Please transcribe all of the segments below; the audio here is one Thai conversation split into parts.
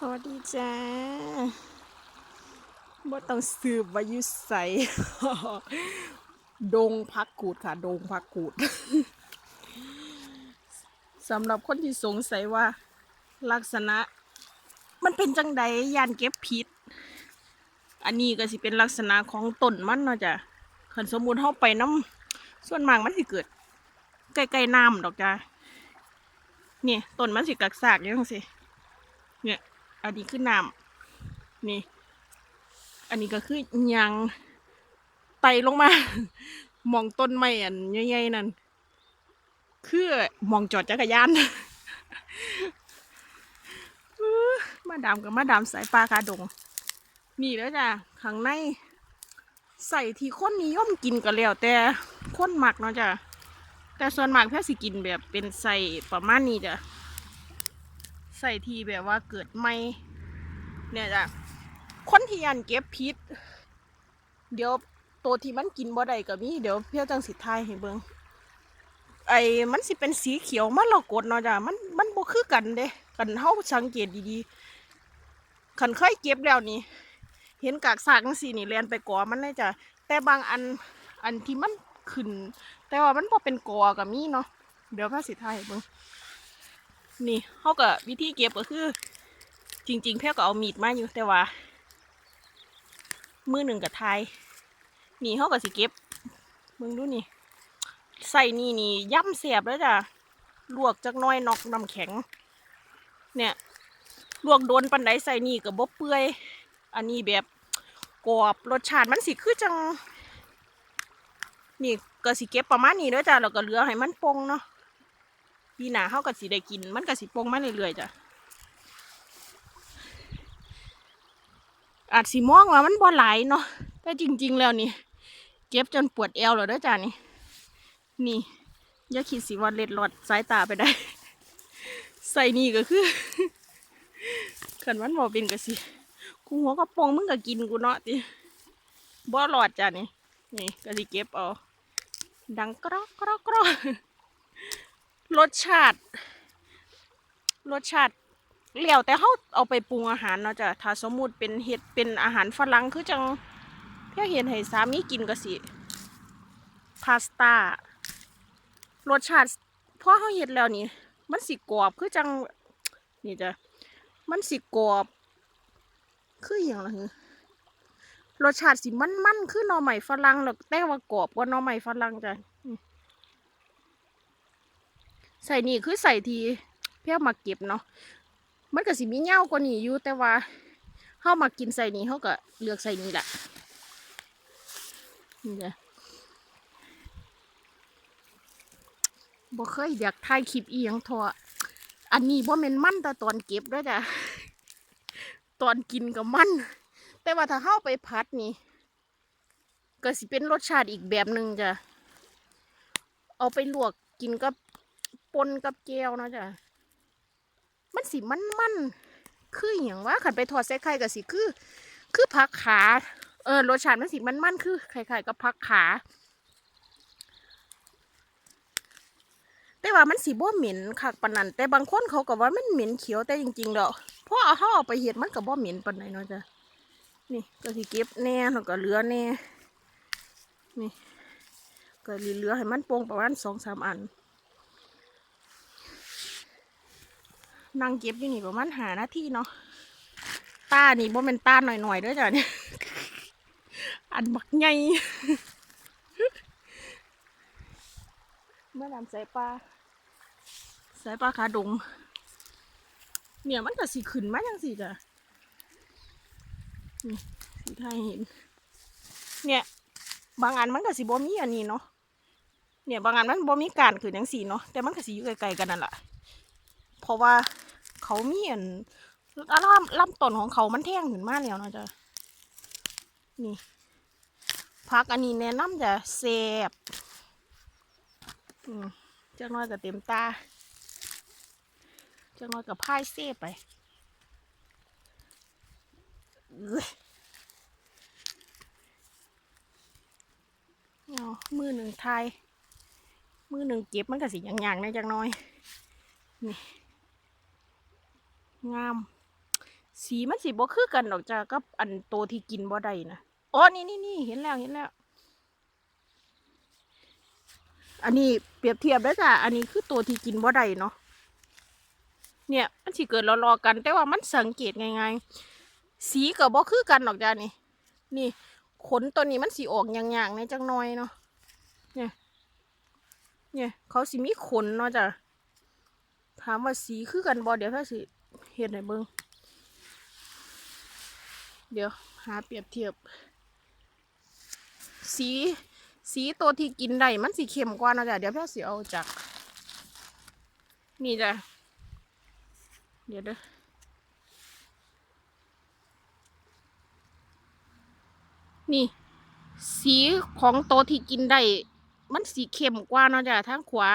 สวัสดีจ้าบ่ต้องสืบว่าอยุใสดงพักกูดค่ะ ดงพักกูดสำหรับคนที่สงสัยว่า ลักษณะ มันเป็นจังใดยานเก็บพิษ อันนี้ก็สิเป็นลักษณะของต้นมันเนาะจ้ะคันสมมุติเฮาไปน้ำส่วนมากมันสิเกิดใกล้ๆน้ำดอกจ้ะเนี่ยต้นมันสิกักซากอยู่จังซี่เนี่ย อันนี้คือน้ำนี่ อันนี้ก็คือยังไตลงมามองต้นไม้อันใหญ่ๆนั่นคือมองจอดจักรยานมาดามกับมาดามสายปลาคาดง นี่แล้วจ้ะข้างในใส่ที่คนนิยมกินก็แล้ว แต่คนหมักเนาะจ้ะแต่ส่วนมากแพ่สิกินแบบเป็นใส่ประมาณนี้จ้ะ ใส่ทีแบบว่าเกิดไม่เนี่ยจ้ะคนที่ยันเก็บพิษ เดี๋ยวตัวที่มันกินบ่ได้ก็มีเดี๋ยวเพี้ยจังสิทายให้เบิงไอ้มันสิเป็นสีเขียวมันเรากดเนาะจ้ะมันมันบ่คือกันเด้กันเฮาสังเกตดีๆคันเคยเก็บแล้วนี่ เห็นกากซากจังซี่นี่แลนไปกอมันเลยจ้ะแต่บางอันอันที่มันขึ้น แต่ว่ามันบ่เป็นกอก็มีเนาะเดี๋ยวพระสิทายให้เบิง นี่เขาก็วิธีเก็บก็คือ จริง ๆ แพ่ก็เอามีดมาอยู่แต่ว่า มือหนึ่งกับทายนี่เขาก็สิเก็บมึงดูนี่ ใส่นี่นี่ย่ำเสียบแล้วจ้ะลวกจักน้อยนอกน้ำแข็ง เนี่ยลวกโดนปันไดใส่นี่กับบเปื่อย อันนี้แบบกรอบรสชาติมันสิคือจัง นี่ก็สิเก็บประมาณนี้ด้อจ้ะแล้วก็เหลือให้มันปงเนาะ ปีหน้าเขาก็สิได้กิน มันก็สิปงมาเรื่อยๆจ้ะอาจสิมองว่ามันบ่หลายเนาะแต่จริง ๆ แล้วนี่ เก็บจนปวดเอวแล้วเด้อจ้ะนี่ นี่อย่าคิดสิว่าเล็ดหลอดสายตาไปได้ ใส่นี่ก็คือขันมันบ่เป็นก็สิกูหัวกระโปรงมึงก็กินกูเนาะติบ่หลอดจ้ะนี่นี่ก็สิเก็บเอาดังกรอกกรอกกรอก รสชาติ รสชาติเหลียวแต่เขาเอาไปปรุงอาหารเนาะจ้ะถ้าสมมติเป็นเห็ดเป็นอาหารฝรั่งคือจังเพี่อเห็นให้สามีกินก็สิพาสต้ารสชาติพอเขาเห็ดแล้วนี่มันสิกรอบคือจังนี่จ้ะมันสิกรอบคืออย่างไรรสชาติสิมันมันคือหน่อไม้ฝรั่งหรอกแต่ว่ากรอบกว่าหน่อไม้ฝรั่งจ้ะ ใส่นี่คือใส่ทีเพื่อมาเก็บเนาะมันก็สิมีเหย้ากว่านี้อยู่แต่ว่าเข้ามากินใส่นี้เขาก็เลือกใส่นี้แหละนี่จ้ะบ่เคยอยากถ่ายคลิปอีหยังทออันนี้บ่แม่นมั่นแต่ตอนเก็บด้วยจ้ะตอนกินก็มัน แต่ว่าถ้าเข้าไปพัดนี่ ก็สิเป็นรสชาติอีกแบบหนึ่งจ้ะ เอาไปลวกกินกับ ปนกับแก้วนะจ้ะมันสิมันมันคืออย่างว่าขันไปทอดใส่ไข่กับสิคือ คือผักขาเออรสชาติมันสิมันมันคือไข่ๆกับผักขา แต่ว่ามันสีบ่เหม็นคักปนันแต่บางคนเขาก็ว่ามันเหม็นเขียวแต่จริงๆแล้วเพราะเอาเขาเอาไปเห็ดมันก็บ่เหม็นปนใดเนาะจ้ะนี่ก็สิเก็บแน่แล้วก็เหลือแน่นี่ก็เหลือให้มันโป่งประมาณสองสามอัน นั่งเก็บอยู่นี่ประมาณหานาทีเนาะตานี่บ่เป็นตาหน่อยๆด้วยจ้ะเนี่ยอันบักใหญ่เมื่อดำสายปลาสายปลาขาดงเนี่ยมันก็สีขึ้นมาจังสิจ้ะนี่สีไทยเห็น เนี่ย บางอันมันก็สีบ่มีอันนี้เนาะเนี่ยบางอันมันบ่มีการขึ้นจังสีเนาะแต่มันก็สีอยู่ไกลๆกันนั่นแหละเพราะว่า เขามีอันลำลำต้นของเขามันแท่งขึ้นมาแล้วนาะจ้ะนี่พักอันนี้แนะนำจะเซบจักน้อยกับเต็มตาจักน้อยกับพายเซไปเอ้ยเอามือหนึ่งไทย มือหนึ่งเก็บมันก็สิอย่างๆนะจักน้อย นี่ งาม สีมันสีบ่คือกันดอกจ้ากับอันโตที่กินบ่ได้นะอ๋อนี่นี่นี่เห็นแล้วเห็นแล้ว อันนี้เปรียบเทียบได้จ้ะอันนี้คือตัวที่กินบ่ได้เนาะเนี่ยมันสิเกิดรอๆกัน แต่ว่ามันสังเกตง่ายๆสีกับบ่คือกันดอกจ้านี่ นี่ขนตัวนี้มันสีออกอย่างๆในจังน้อยเนาะเนี่ยเนี่ยเขาสิมีขนเนาะจ้ะถามว่าสีคือกันบ่เดี๋ยวถ้าสิ เห็นให้เบิ่งเดี๋ยวหาเปรียบเทียบ สีสีตัวที่กินได้มันสีเข้มกว่านะจ้ะเดี๋ยวพี่สิเอาจาก นี่จ้ะเดี๋ยวเด้อนี่ สีของตัวที่กินได้ มันสีเข้มกว่าเนาะจ้ะทางขวา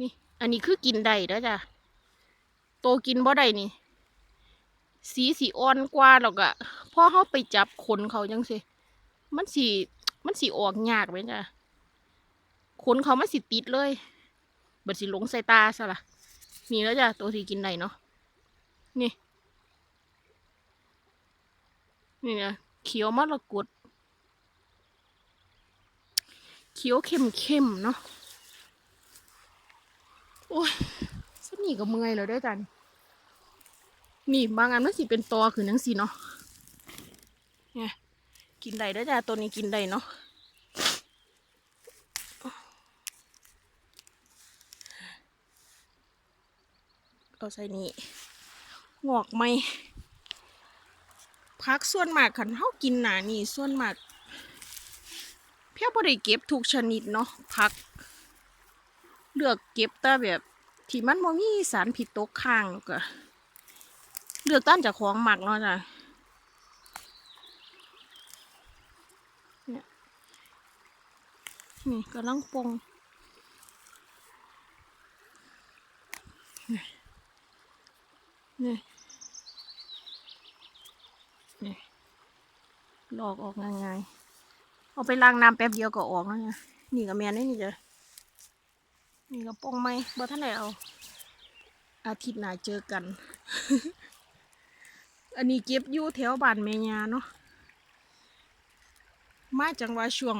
นี่ อันนี้คือกินได้เด้อจ้ะ โตกินบ่ได้นี่ สีสีอ่อนกว่าแล้วก็พอเขาไปจับขนเขาจังสิมันสีมันสีออกยากไหมจ้ะขนเขามันสิติดเลยเบิดสิหลงใส่ตาซะละนี่แล้วจ้ะตัวที่กินได้เนาะนี่ นี่นี่ยเขียวมรกตเขียวเข้มเข้มๆเนาะโอ้ย นี่ก็เมื่อยแล้วด้วยจันนี่บางอันมันสิเป็นตอคือนังสิเนาะเนี่ยกินได้ด้วยจ้ะตัวนี้กินได้เนาะเอาใส่นี่งอกไหมพักส่วนมากขันเฮากินหนานี่ส่วนมากเพียบ่ได้เก็บทุกชนิดเนาะผัก เลือกเก็บแต่แบบ ที่มันบ่มีสารผิดตกค้างก็เลือกต้านจากของหมักเนาะจ้ะเนี่ยนี่กำลังปงนี่นี่นี่ลอกออกง่ายๆเอาไปล้างน้ำแป๊บเดียวก็ออกแล้วเนี่ยนี่กับแม่นี่นี่จ้ะ นี่ก็ป้องไหมบ่ท่านไหนเอาอาทิตย์หน้าเจอกัน อันนี้เก็บอยู่แถวบ้านแม่ยาเนาะ มาจังว่าช่วง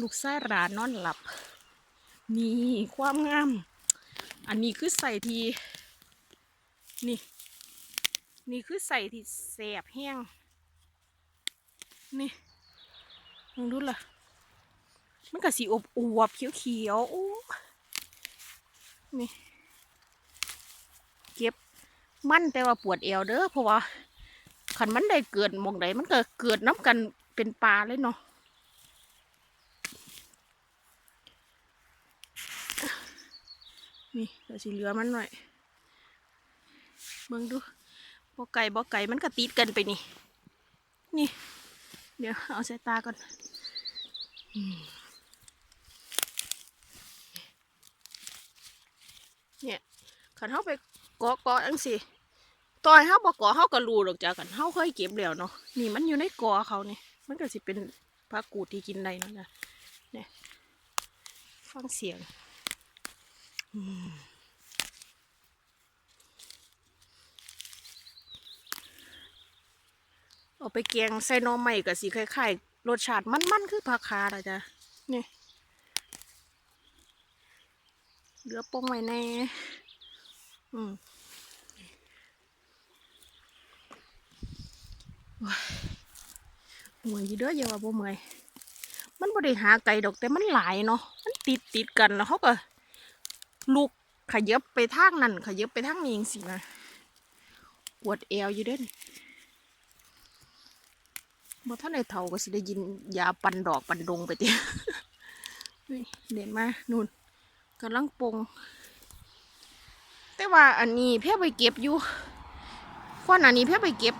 ลูกไส้รานนอนหลับ นี่ความงาม อันนี้คือใส่ที นี่ นี่คือใส่ที่แสบแห้ง นี่ลองดูล่ะ มันก็สีอบอวบๆเขียวๆโอ้นี่เก็บมันแต่ว่าปวดเอวเด้อเพราะว่าขันมันได้เกิดมองใดมันก็เกิดน้ำกันเป็นปลาเลยเนาะนี่เดี๋ยวสิเหลือมันหน่อยเบิ่งดูบ่ไก่บ่ไก่มันก็ติดกันไปนี่ นี่ เดี๋ยวเอาใส่ตาก่อน เนี่ยขันเฮาไปเกาะเกาะจังสิตอนเฮาบ่เกาะเฮาก็รู้ดอกจ้ะกันเฮาเคยเก็บแล้วเนาะนี่มันอยู่ในกอเขานี่มันก็สิเป็นผักกูดที่กินได้นะจ้ะเนี่ยฟังเสียงอืมเอาไปแกงใส่น่อไม้ก็สิคล้ายๆรสชาติมันๆคือผักคาละจ้ะเนี่ย เหลือปงไว้แน่ อืมเมื่อยอยู่เด้ออย่าว่าบ่เมื่อย มันบ่ได้หาไก่ดอกแต่มันหลายเนาะ มันติดติดกันแล้วเขาก็ลุกขยับไปทางนั้นขยับไปทางนี้จังซี่นะปวดเอวอยู่เด้อนี่บ่ท่านได้เฒ่าก็สิได้ยินยาปันดอกปันดงไปเตินี่เด่นมา นู่น กำลังปรุงแต่ว่าอันนี้เพียไปเก็บอยู่ก้อนอันนี้เพียไปเก็บ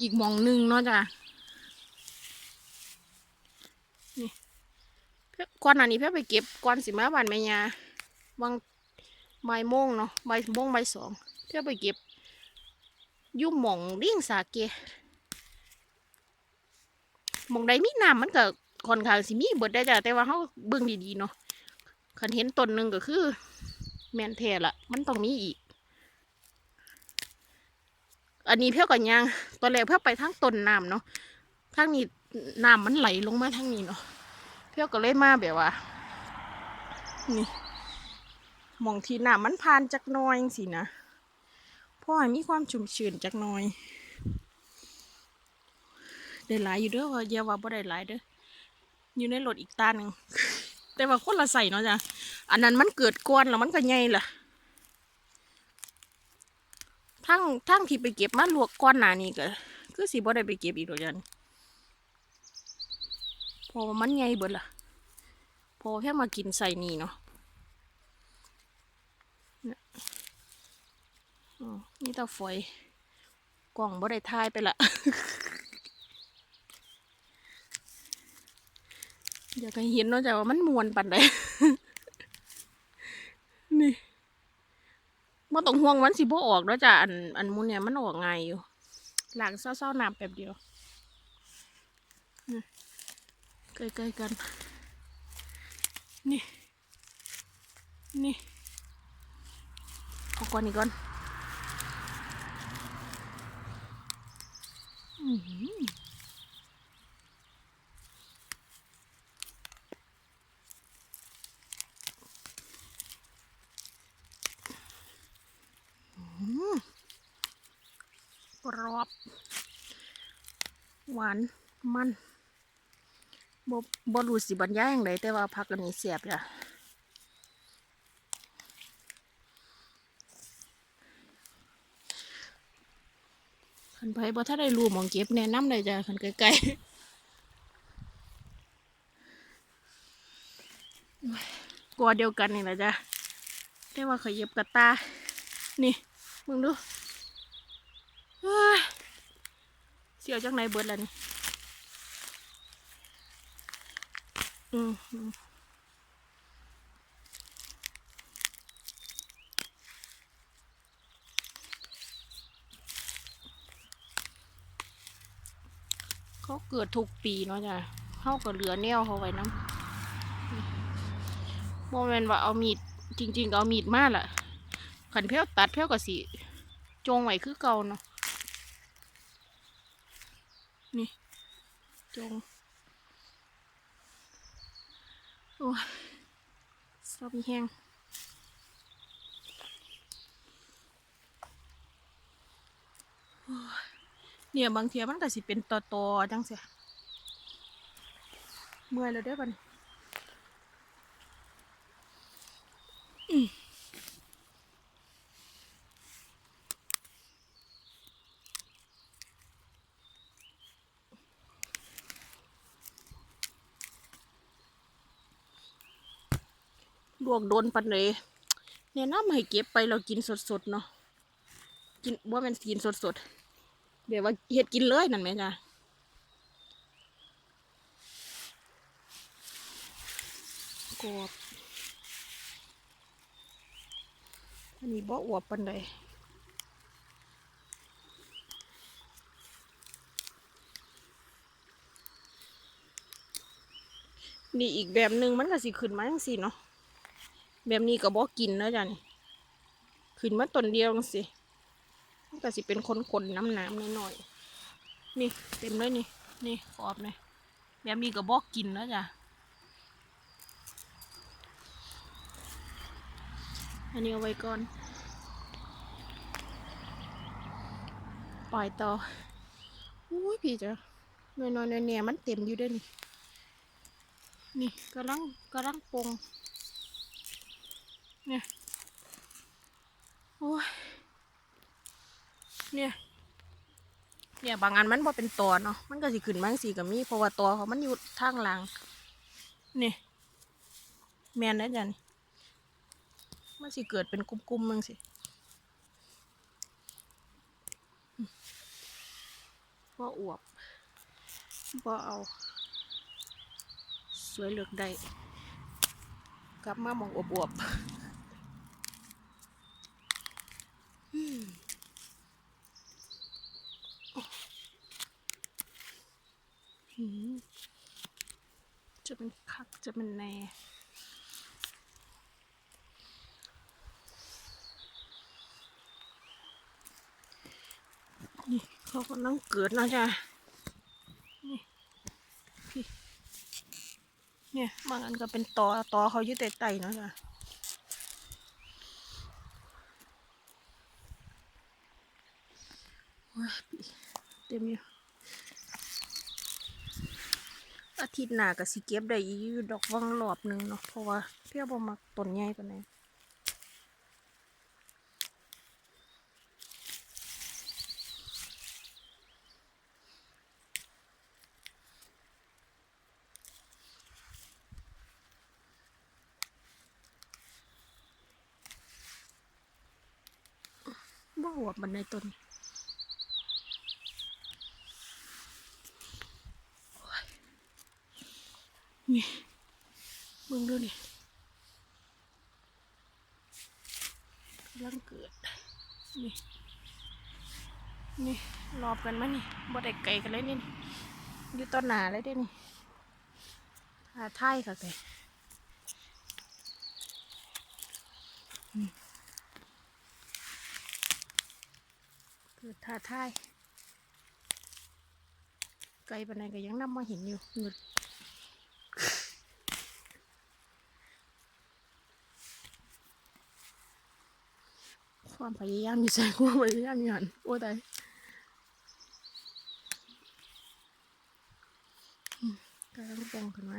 อีกมองหนึ่งเนาะจ้ะนี่ก้อนอันนี้เพียไปเก็บก้อนสิมาบานแม่ยาวังใบายโมงเนาะใบายโมงใบสองเพียไปเก็บยู่หมองริ่งสาเกหมองใดมีน้ำมันก็ค่อนข้างสิมีเบิดได้จ้ะแต่ว่าเขาเบิ่งดีๆเนาะ คันเห็นต้นหนึ่งก็คือ แมนแท้ละมันต้องมีอีก อันนี้เพี้ยวกับยางตอนแรกเพี้ยไปทางต้นน้ำเนาะทางนี้น้ำมันไหลลงมาทางนี้เนาะเพี้ยวก็เลยมาแบบว่า นี่มองที่น้ำมันผ่านจักน้อยสินะเพราะมีความชุ่มชื้นจักน้อยได้หลายอยู่เด้อว่าอย่าว่าบ่ได้หลายเด้ออยู่ในรถอีกตาหนึ่ง แต่ว่าคนละใส่เนาะจ้ะอันนั้นมันเกิดก้อนแล้วมันก็ใหญ่ล่ะทั้งทั้งที่ไปเก็บมาลวกก้อนหนานี่ก็คือสิบ่ได้ไปเก็บอีกดอกจันพอมันใหญ่เบิดล่ะ พอแค่มากินใส่นี่เนาะนี่ยอ๋อนี่ตาฝอยกล่องบ่ได้ทายไปละ อยากให้เห็นเนาะจ้ะว่ามันมวนปันใดนี่บ่ต้องห่วงมันสิบ่ออกเนาะจ้ะอันอันมุนเนี่ยมันออกไงอยู่ หลังเศร้าๆน้ำแป๊บเดียวใกล้ๆกัน นี่ นี่เอาก่อนอีกก่อน อื้อ กรอบ หวานมันบ่บ่รู้สิบรรยายอย่างไรแต่ว่าพักกันนี้เสียบจ้ะคันไผบ่ถ้าได้รูมองเก็บแนะนำเลยจ้ะคันไกลๆกลัวเดียวกันนี่แหละจ้ะแต่ว่าเขยับกระตา นี่ มึงดูเสียวจังไหนเบิดแล้วนี่อืมเขาเกิดทุกปีเนาะจ้ะเขาก็เหลือแนวเขาไว้น้ำโมเมนว่าเอามีดจริง ๆ ก็เอามีดมาล่ะ ขันเพี้ยวตัดเพี้ยวก็สิจงไว้คือเก่าเนาะนี่ จง โอ้ยซอบมีแห้งโอ้เนี่ยบางเทียมันก็สิเป็นตอตอๆจังเสียเมื่อยแล้วเด้อบัน ลวกโดนปันเลยเนี่ยน้ำให้เก็บไปเรากินสดๆเนาะกินว่ามันกินสดๆเดี๋ยวว่าเฮ็ดกินเลยนั่นไหมจ้ะกรอบอันนี้บ่อวบปันใดนี่อีกแบบหนึ่งมันก็สิขึ้นมาจังสิเนาะ แบบนี้ก็บ่กินแล้วจ้ะนี่ขึ้นมาต้นเดียวสิมันก็สิเป็นคนๆน้ำน้ำหน่อยๆนี่เต็มเลยนี่นี่ขอบเลยแบบนี้ก็บอกกินแล้วจ้ะอันนี้เอาไว้ก่อน ปล่อยต่ออุ้ยพี่จ้ะน้อยๆเนี่ยมันเต็มอยู่ด้วยนี่นี่กำลังกำลังปง เนี่ย โอ้ย เนี่ย เนี่ยบางอันมันบ่เป็นตอเนาะ มันก็สิขึ้นมาจั่งสีกับมีเพราะว่าตอเขามันอยู่ทางหลังนี่ แมนได้จันมันสิเกิดเป็นกลุ่มๆมึงสิบ่อวบบ่เอา สวยเลือกได้กลับมาหมองอวบๆ หืม จะเป็นคักจะเป็นแน่เขากำลังเกิดนะจ้ะนี่พี่เนี่ยบางอันก็เป็นตอตอเขายู่แต่ไตเนาะจ้ะโอ้ย เต็มอยู่อาทิตย์หน้าก็สิเก็บได้อีกอยู่ดอกวังรอบหนึ่งเนาะเพราะว่าเพี่อบ่มักต้นใหญ่ปานใดบ่หัวมันในต้นอ้ย นี่มึงดูนี่กำลังเกิด นี่ นี่รอบกันมานี่บ่ได้ไกลกันเลยนี่อยู่ต้นหนาเลยเด้นี่ท่าท้ายค่ะแกเกิดท่าท้ายไกลปานใดก็ยังนำมาเห็นอยู่หงุด ความพยายามอยู่ใส่ความพยายามอยู่หันโอ้ตายอืมกำลังปองกันไหม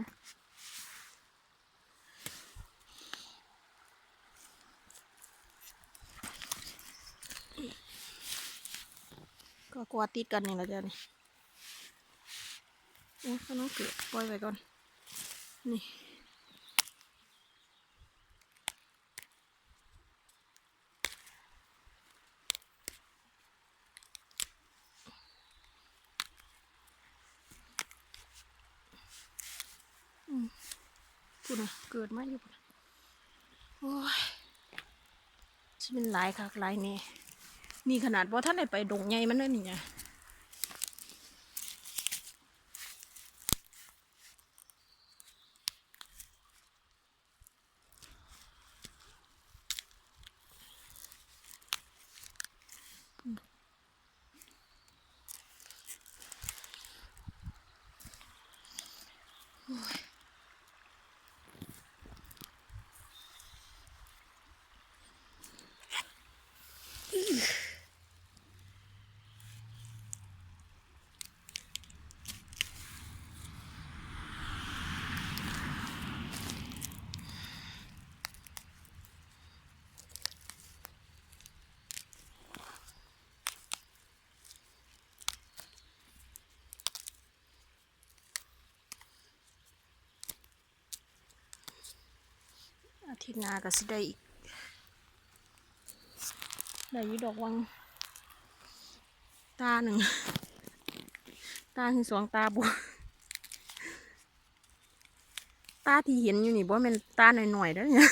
ก็กลัวติดกันนี่แหละจ้ะนี่โอ้ยก็น้องเกิดปล่อยไปก่อน นี่ พูดนะเกิดมาอยู่พูดนะโอ้ยจะเป็นหลายคักหลายนี่นี่ขนาดว่าท่านได้ไปดงใหญ่มันนั่นนี่ไง อาทิตย์หน้าก็สิได้อีกได้ยี่ดอกวัง ตาหนึ่ง ตาที่สองตาบัวตาที่เห็นอยู่นี่บ่แม่นตาหน่อยๆเด้วเนี่ย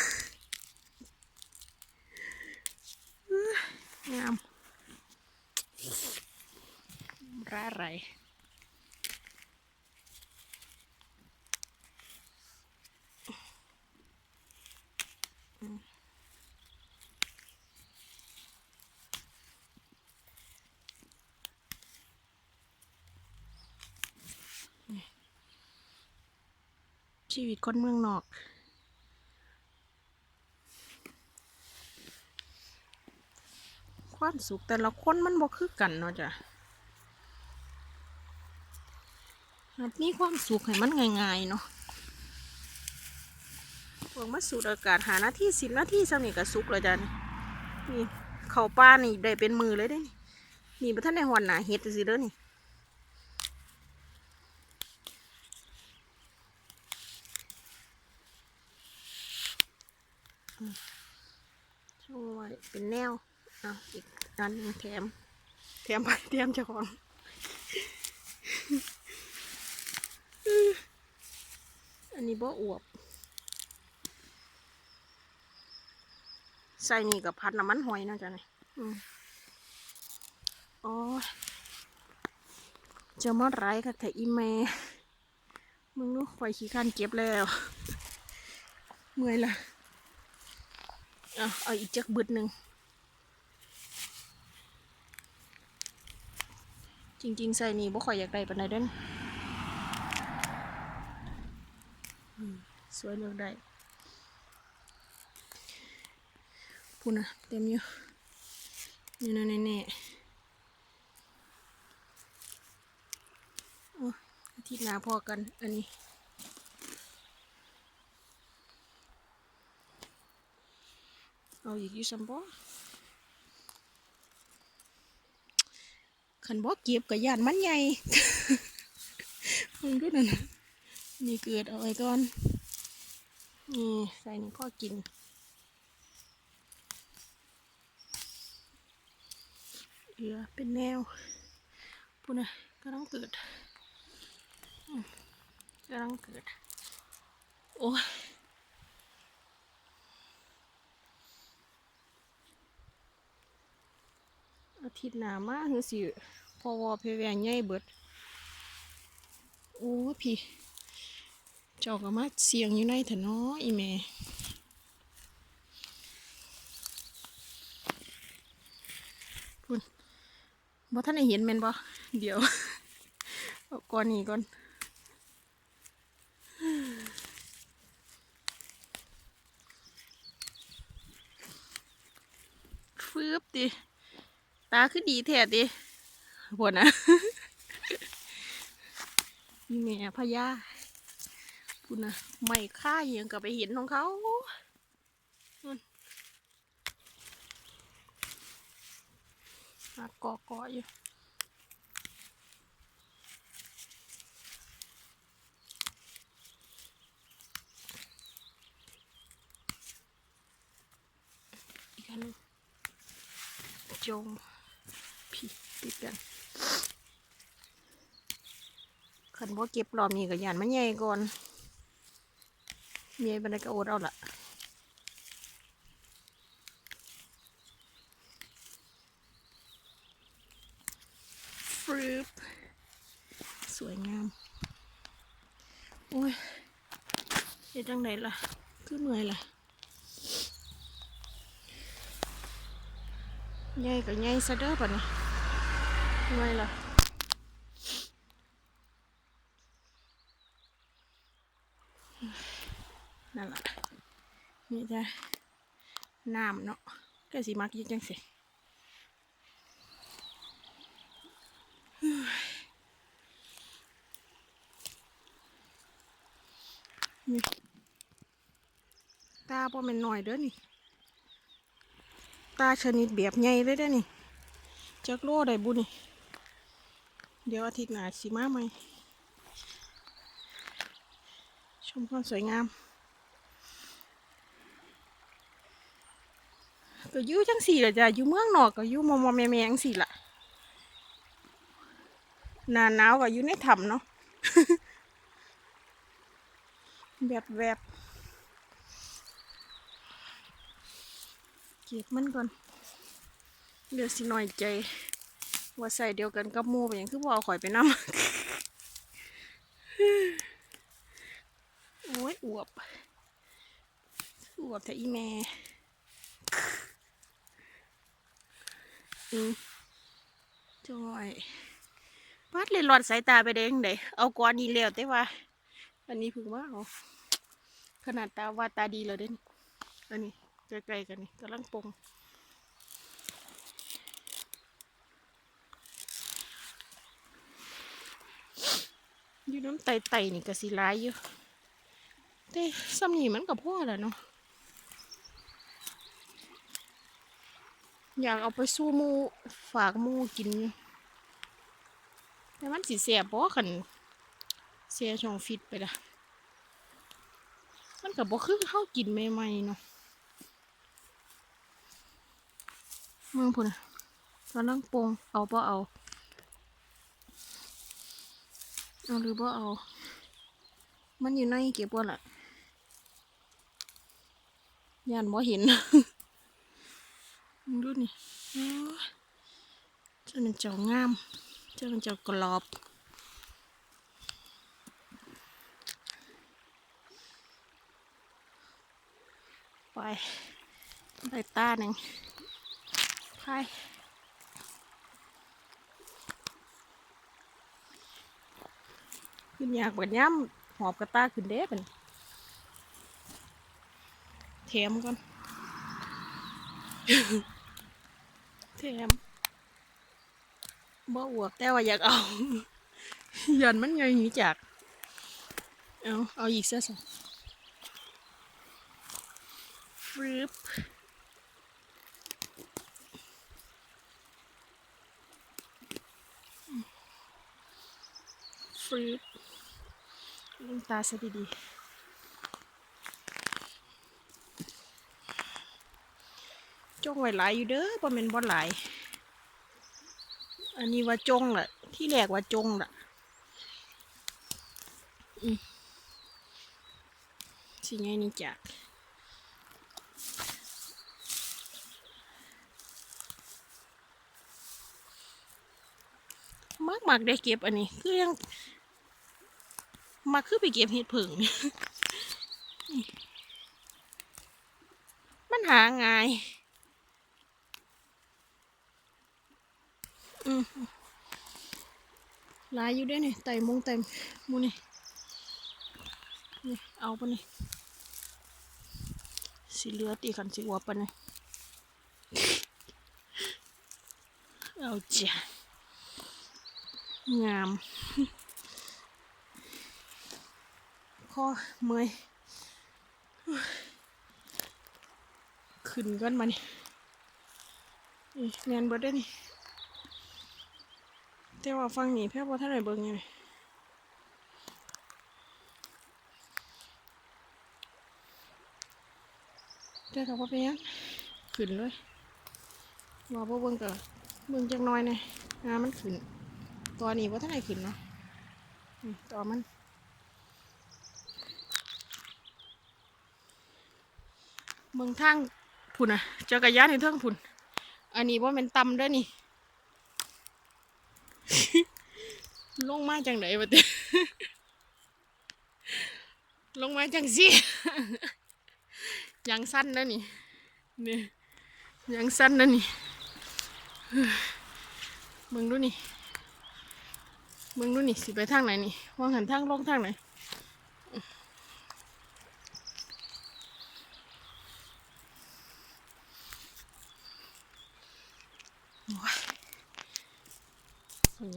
งามร่าไร ชีวิตคนเมืองนอกความสุขแต่ละคนมันบ่คือกันเนาะจ้ะหัดมีความสุขให้มันง่ายๆเนาะพวกมาสูดอากาศหาหน้าที่สิบนาที่สำนี่ก็สุกแล้วจ้ะนี่เขาป้านี่ได้เป็นมือเลยได้นี่นี่บ่ท่านได้หอนหนาเฮ็ดสิเด้อนี่ช่วย ไว้เป็นแนวเอาอีกอันหนึงแถม แถมไปแถมเจ้าของอันนี้บ่อวบใส่นี่กับพัดน้ำมันหอยเนาะจ๊ะนี่อืมโอ้ยเจะมาไรค่ะแต่อีเมมึงรู้ไฟขี้ข้านเก็บแล้ว เมื่อยละ เอาเอาอีกจักบึดหนึ่ง จริง ๆ ใส่นี่บ่ค่อยอยากได้ปานใดเด้นสวยเลือกได้พูนะเต็มอยู่นี่นะแน่ๆโอ้อาทิตย์หน้าพอกัน อันนี้ เอาอีกอยู่ซัมบ่ขันบ่เก็บกับยานมันใหญ่มึงดูนั่นนี่เกิดเอาไว้ก่อน นี่ใส่นี่พ่อกิน เหลือเป็นแนวพูดนะก็ต้องเกิดก็ต้องเกิด โอ้ย อา ทิตย์หน้ามาคือสิพอวอเพแวงใหญ่เบิด โอ้พี่ เจ้าก็มาเสียงอยู่ในถนออีแม่พุ่นบ่ท่านได้เห็นแม่นบ่เดี๋ยวก่อนนี้ก่อนฟืบดิ ตาคือดีแท้ดิปวดนะนี่แม่พญาพูดนะไม่ค่าเหียงกับไปเห็นของเขานู่นหาเกาะเกาะอยู่อีกอันจง ติดกันขันบ่เก็บรอบนี้ก็ยานมันใหญ่ก่อนใหญ่บันไดก็อดเอาละฟรึบสวยงาม โอ้ยเฮ็ดจังไหนล่ะ คือเมื่อยล่ะใหญ่ก็ใหญ่ซะเด้อป่ะนี่ทำ ไมล่ะนั่นล่ะนี่จ้ะน้ำเนาะก็สิมักยิ่งจังสินี่ตาพอเป็นหน่อยเด้อนี่ ตาชนิดแบบใหญ่เลยได้อนี่จักโลได้บุนี่ เดี๋ยวอาทิตย์หน้าสิมาใหม่ ชมความสวยงาม ก็อยู่จังสี่ละจ้ะอยู่เมืองนอกก็อยู่มอมอแม่แม่จังสี่ละหนาหนาวก็อยู่ในถ้ำเนาะแบบแบบเก็บมันก่อน เดี๋ยวสิหน่อยใจ ว่าใส่เดียวกันกับมูไปอย่างคือบ่เอาข่อยไปนำโอ้ยอวบอวบแต่อีแม่อืมจอยวัดเลยหลอดสายตาไปเด้งเด้เอาก้อนนี้แล้วแต่ว่า อันนี้พึ่งว่าเอาขนาดตาว่าตาดีแล้วเด้นอันนี้ใกล้ๆกันนี่กำลังปง อยู่น้ำไตไตนี่ก็สิร้ายอยู่แต่ซ้ำนี่มันกับพ่อแหละเนาะอยากเอาไปสู้มูฝากมูกิน แต่มันสิเสียบ่ขันเสียช่องฟิตไปละมันกับบ่คือเข้ากินใหม่ๆเนาะเมืองพุ่นะกำลังปรงเอาบ่เอา เอาหรือว่าเอา มันอยู่ในเก็บบ่ล่ะยานบ่เห็นดูนี่เจ้ามันเจ้างาม เจ้ามันเจ้ากรอบไปได้ตาหนึ่งไป ขึ้นยากบัดย่ำหอบกระตาขึ้นเด้เป็นแถมก่อนแถมบ่อวกแต่ว่าอยากเอายันมันไงหนีจาก เอาเอาอีกเสื้อสองฟรึบฟรึบ ลืมตาซะดีๆจ้องไว้หลายอยู่เด้อบ่แม่นบ่หลาย อันนี้ว่าจงแหละที่แรกว่าจงล่ะอืมสิไงนี่จากมากมากๆได้เก็บอันนี้คือยัง มาคือไปเก็บเห็ดผึ่งมันหาง่ายอืมลายอยู่ด้วยนี่ไต่มงไต่หมูนี่นี่เอาปะนี่สีเหลือตีขันสีหัวปะนี่เอาจ้ะงาม ข้อเมื่อยขึ้นกันมานี่นี่แนนเบิดได้นี่แต่ว่าฟังนี่แพ่บ่ท่านไหนเบิ่งยังไงแต่ถ้าว่าเป็นหยังขึ้นเลยว่าบ่เบิ่งก็เบิ่งจักน้อยหนี่อยงามันขึ้นตัวนี้บ่าท่านไหนขึ้นเนาะนี่ตัวมัน เบิ่งทางพุ่นอะจักรยานในเทิงพุ่นอันนี้ว่าเป็นตำเด้วยนี่ ลงมาจังไหนวะเต้ลงมาจังสิยังสั้นนะนี่นี่ยังสั้นนะนี่มึงดูนี่มึงดูนี่สิไปทางไหนนี่วางหันทางลงทางไหน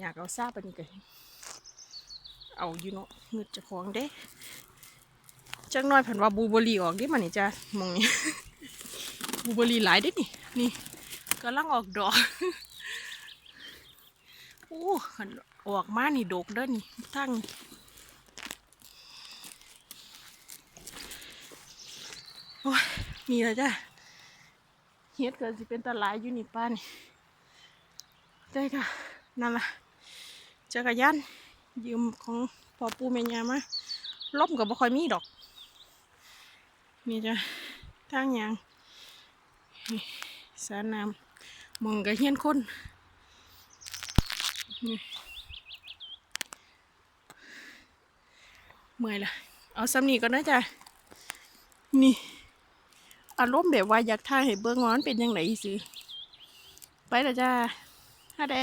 อยากเอาซาไปนี่กันเอาอยู่เนาะเงืดจะของเด้จักหน้อยผันว่าบูเบอรี่ออกดิมันนี่จ้ะมองนี่บูเบอรี่หลายเด้นี่นี่กำลังออกดอกโอ้คันออกมานี่ดกเด้อนี่ทั้งโอ้ยมีแล้วจ้ะเฮ็ดเกิดสิเป็นตาลายอยู่นี่ป้านี่ได้ค่ะนั่นล่ะ จักรยานยืมของพ่อปู่แม่ย่ามาล่มกับบ่ค่อยมีดอก นี่จ้ะทางยางสรน้ำมองกระเฮียนคนนี่เมื่อยละเอาซ้ำนี่ก่อนนะจ๊ะนี่ อารมณ์แบบว่าอยากถ่าให้เบิ่งว่ามันเป็นยังไงสิไปล้วจ้าฮาแด